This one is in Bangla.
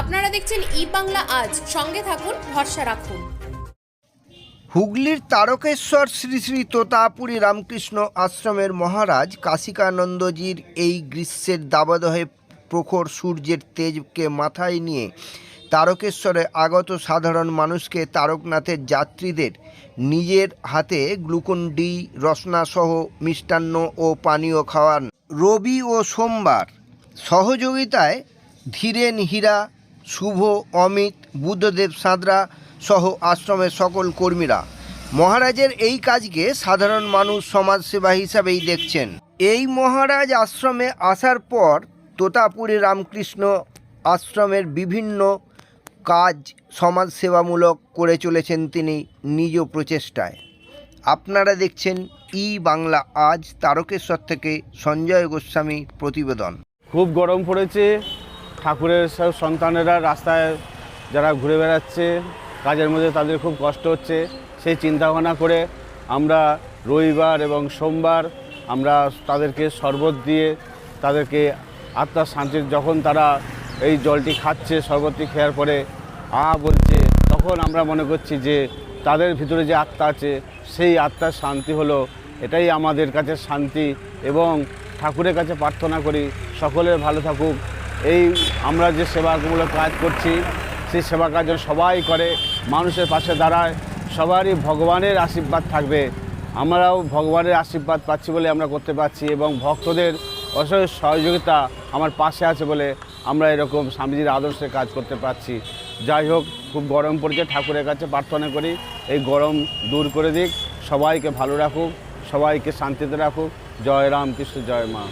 আপনারা দেখছেন ই বাংলা আজ। সঙ্গে থাকুন, ভরসা রাখুন। হুগলির তারকেশ্বর শ্রী শ্রী তোতাপুরী রামকৃষ্ণ আশ্রমের মহারাজ কাশিকানন্দজির এই গ্রীষ্মের দাবদহে প্রখর সূর্যের তেজকে মাথায় নিয়ে তারকেশ্বরে আগত সাধারণ মানুষকে তারকনাথের যাত্রীদের নিজের হাতে গ্লুকন ডি রসনাসহ মিষ্টান্ন ও পানীয় খাওয়ান। রবি ও সোমবার সহযোগিতায় ধীরেন হীরা শুভ, অমিত, বুদ্ধদেব, সাঁতরা সহ আশ্রমের সকল কর্মীরা। মহারাজের এই কাজকে সাধারণ মানুষ সমাজসেবা হিসাবেই দেখছেন। এই মহারাজ আশ্রমে আসার পর তোতাপুরী রামকৃষ্ণ আশ্রমের বিভিন্ন কাজ সমাজসেবামূলক করে চলেছেন তিনি নিজ প্রচেষ্টায়। আপনারা দেখছেন ই বাংলা আজ তারকেশ্বর থেকে সঞ্জয় গোস্বামী প্রতিবেদন। খুব গরম পড়েছে। ঠাকুরের সব সন্তানেরা রাস্তায় যারা ঘুরে বেড়াচ্ছে, কাজের মধ্যে তাদের খুব কষ্ট হচ্ছে। সেই চিন্তা ভাবনা করে আমরা রবিবার এবং সোমবার আমরা তাদেরকে শরবত দিয়ে তাদেরকে আত্মার শান্তির যখন তারা এই জলটি খাচ্ছে, শরবতটি খেয়ার পরে আ বলছে, তখন আমরা মনে করছি যে তাদের ভিতরে যে আত্মা আছে, সেই আত্মার শান্তি হলো। এটাই আমাদের কাছে শান্তি এবং ঠাকুরের কাছে প্রার্থনা করি সকলের ভালো থাকুক। এই আমরা যে সেবামূলক কাজ করছি, সেই সেবা কাজ সবাই করে, মানুষের পাশে দাঁড়ায়, সবারই ভগবানের আশীর্বাদ থাকবে। আমরাও ভগবানের আশীর্বাদ পাচ্ছি বলে আমরা করতে পারছি এবং ভক্তদের অসহায় সহযোগিতা আমার পাশে আছে বলে আমরা এরকম স্বামীজির আদর্শে কাজ করতে পারছি। যাই হোক, খুব গরম পড়েছে, ঠাকুরের কাছে প্রার্থনা করি, এই গরম দূর করে দিক, সবাইকে ভালো রাখুক, সবাইকে শান্তিতে রাখুক। জয় রাম কৃষ্ণ জয় মা।